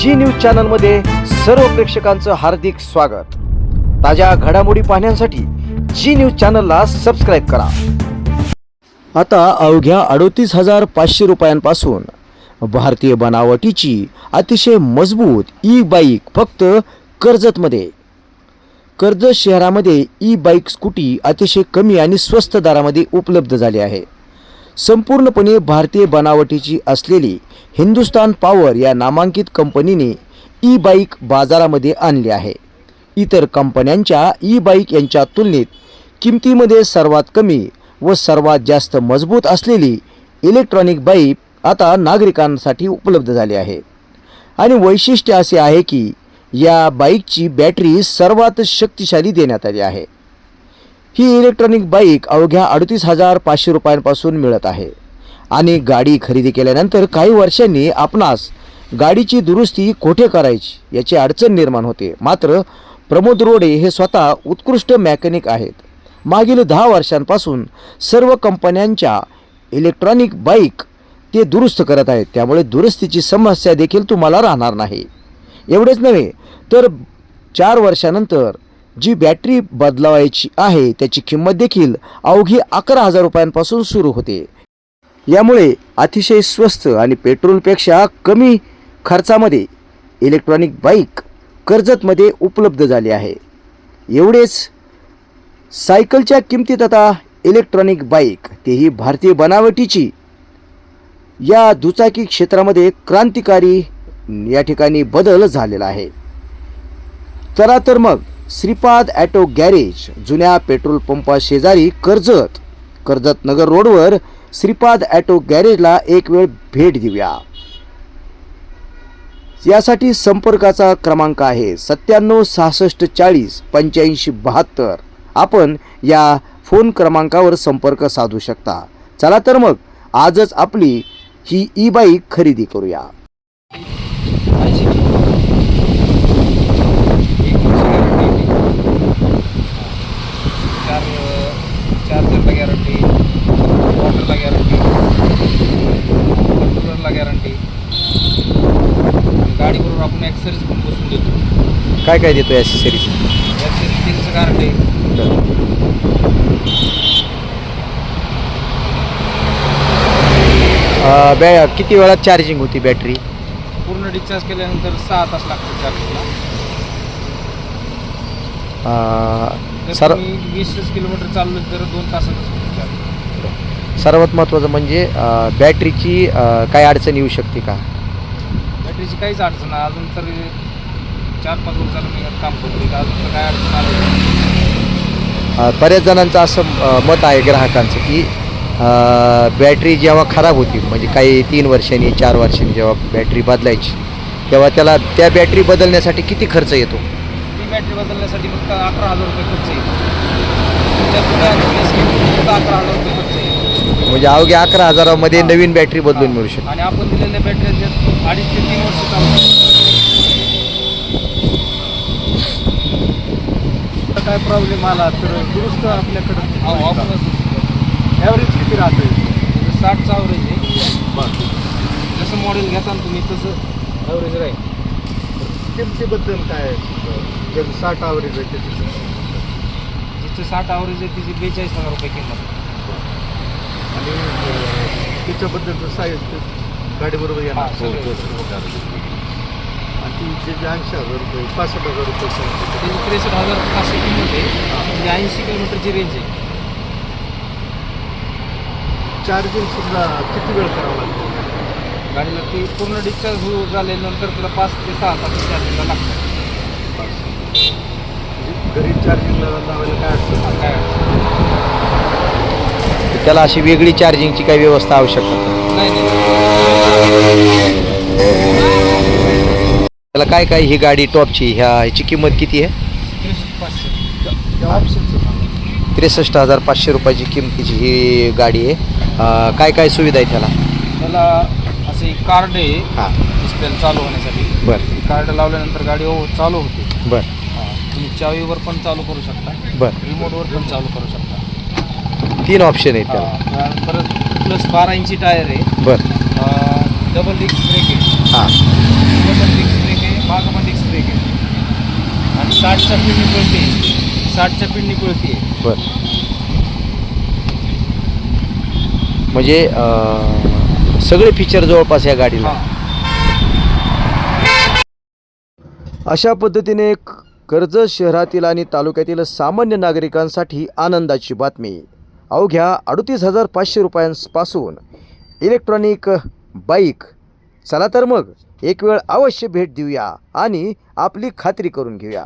जी news चॅनलमध्ये सर्व प्रेक्षकांचं हार्दिक स्वागत. ताज्या घडामोडी पाहण्यासाठी जी न्यूज चॅनलला सबस्क्राईब करा. आता अवघ्या अडोतीस हजार पाचशे रुपयांपासून भारतीय बनावटीची अतिशय मजबूत ई बाईक फक्त कर्जतमध्ये. कर्जत शहरामध्ये ई बाईक स्कूटी अतिशय कमी आणि स्वस्त दरामध्ये उपलब्ध झाली आहे. संपूर्णपणे भारतीय बनावटीची असलेली हिंदुस्तान पॉवर या नामांकित कंपनीने ई बाईक बाजारामध्ये आणली आहे. इतर कंपन्यांच्या ई बाईक यांच्या तुलनेत किमतीमध्ये सर्वात कमी व सर्वात जास्त मजबूत असलेली इलेक्ट्रॉनिक बाईक आता नागरिकांसाठी उपलब्ध झाली आहे. आणि वैशिष्ट्य असे आहे की या बाईकची बॅटरी सर्वात शक्तिशाली देण्यात आली आहे. ही इलेक्ट्रॉनिक बाईक अवघ्या अडतीस हजार पाचशे रुपयांपासून मिळत आहे. आणि गाडी खरेदी केल्यानंतर काही वर्षांनी आपणास गाडीची दुरुस्ती कोठे करायची याची अडचण निर्माण होते. मात्र प्रमोद रोडे हे स्वतः उत्कृष्ट मॅकॅनिक आहेत. मागील दहा वर्षांपासून सर्व कंपन्यांच्या इलेक्ट्रॉनिक बाईक ते दुरुस्त करत आहेत. त्यामुळे दुरुस्तीची समस्या देखील तुम्हाला राहणार नाही. एवढेच नव्हे तर चार वर्षानंतर जी बॅटरी बदलावायची आहे त्याची किंमत देखील अवघी अकरा हजार रुपयांपासून सुरू होते. यामुळे अतिशय स्वस्त आणि पेट्रोलपेक्षा कमी खर्चामध्ये इलेक्ट्रॉनिक बाईक कर्जतमध्ये उपलब्ध झाली आहे. एवढेच सायकलच्या किमतीत आता इलेक्ट्रॉनिक बाईक तेही भारतीय बनावटीची या दुचाकी क्षेत्रामध्ये क्रांतिकारी या ठिकाणी बदल झालेला आहे. चला तर मग श्रीपाद ॲटो गॅरेज जुन्या पेट्रोल पंपा शेजारी कर्जत कर्जत नगर रोडवर श्रीपाद ॲटो गॅरेजला एक वेळ भेट देऊया. यासाठी संपर्काचा क्रमांक आहे सत्त्याण्णव सहासष्ट चाळीस पंच्याऐंशी बहात्तर. आपण या फोन क्रमांकावर संपर्क साधू शकता. चला तर मग आजच आपली ही ई बाईक खरेदी करूया ऐंशी किलो एक वर्षी गॅरंटी येते चार चार्जरला गॅरंटी वॉटरला गॅरंटी कंट्रोलरला गॅरंटी गाडीबरोबर आपण ॲक्सेसरीज पण बसून देतो. काय काय देतो या सिरीज ॲक्सेसरीजचं गॅरंटी. बॅ किती वेळात चार्जिंग होती बॅटरी पूर्ण डिस्चार्ज केल्यानंतर सहा तास लागतात चार्जिंगला जर सर तुम्ही वीसच किलोमीटर चाललो तर दोन तासातच होतं चार्ज सर्वात महत्त्वाचं म्हणजे अं, बॅटरीची अं, काय अडचण येऊ शकते का? बॅटरीची काहीच अडचण नाही. अजून तर चार पाच वर्षाला मी यात काम करतो इथं अजून तर काय अडचण आली नाही. अं, बऱ्याच जणांचं असं अं, मत आहे ग्राहकांचं की अं, बॅटरी जेव्हा खराब होती म्हणजे काही तीन वर्षांनी चार वर्षांनी जेव्हा बॅटरी बदलायची तेव्हा त्याला त्या बॅटरी बदलण्यासाठी किती खर्च येतो? ती बॅटरी बदलण्यासाठी फक्त अकरा हजार रुपये खर्च येईल तुमच्यापुढे आणखी scheme फक्त अकरा हजार रुपये म्हणजे अवघ्या अकरा हजारामध्ये नवीन बॅटरी बदलून मिळू शकते. आणि आपण दिलेल्या बॅटरी अडीच ते तीन वर्ष चालू काय प्रॉब्लेम आला तर दुरुस्त आपल्याकडं ॲव्हरेज किती राहते साठचा ॲव्हरेज आहे. जसं मॉडेल घेता ना तुम्ही तसं ॲव्हरेज राहील. किमतीबद्दल काय ज्याचं साठ ॲव्हरेज आहे त्याची जिचं साठ ॲव्हरेज आहे तिची बेचाळीस हजार रुपये किंमत आणि अं, त्याच्याबद्दलचं साईज गाडीबरोबर येणार. आणि ती त्याचे ऐंशी हजार रुपये पासष्ट हजार रुपये त्रेसष्ट हजार पाचशे आहे. म्हणजे ऐंशी किलोमीटरची रेंज आहे. चार्जिंग सुद्धा किती वेळ करावा लागतो? गाडीला ती पूर्ण डिस्चार्ज हो झाल्यानंतर तुला पाच ते सहा तास चार्जिंगला लागतं म्हणजे घरी चार्जिंगला लावायला काय अडचण? नाही. काय अडचण? त्याला अशी वेगळी चार्जिंगची काही व्यवस्था आवश्यक त्याला काय काय ही गाडी टॉपची ह्या ह्याची किंमत किती आहे? त्रेसष्ट हजार पाचशे रुपयाची किमतीची ही गाडी आहे. काय काय सुविधा आहे त्याला? त्याला असं कार्ड आहे. हां. डिस्प्ले चालू होण्यासाठी. बरं. कार्ड लावल्यानंतर गाडी ओ- चालू होते. बरं. हा, तुम्ही चावीवर पण चालू करू शकता. बरं. रिमोटवर पण चालू करू शकता. तीन ऑप्शन आहेत त्याला. हा, आणि परत प्लस बारा इंची टायर आहे. बरं. डबल डिस्क ब्रेक आहे. हां. डबल डिस्क ब्रेक साठच्या पिंडी पळते साठच्या पिंडी पळते बर. म्हणजे अं, सगळे फीचर जवळपास या गाडीला. अशा पद्धतीने क- कर्जत शहरातील आणि तालुक्यातील सामान्य नागरिकांसाठी आनंदाची बातमी. अवघ्या अडतीस हजार पाचशे रुपयांपासून इलेक्ट्रॉनिक बाईक. चला तर मग एक वेळ अवश्य भेट देऊया आणि आपली खात्री करून घेऊया.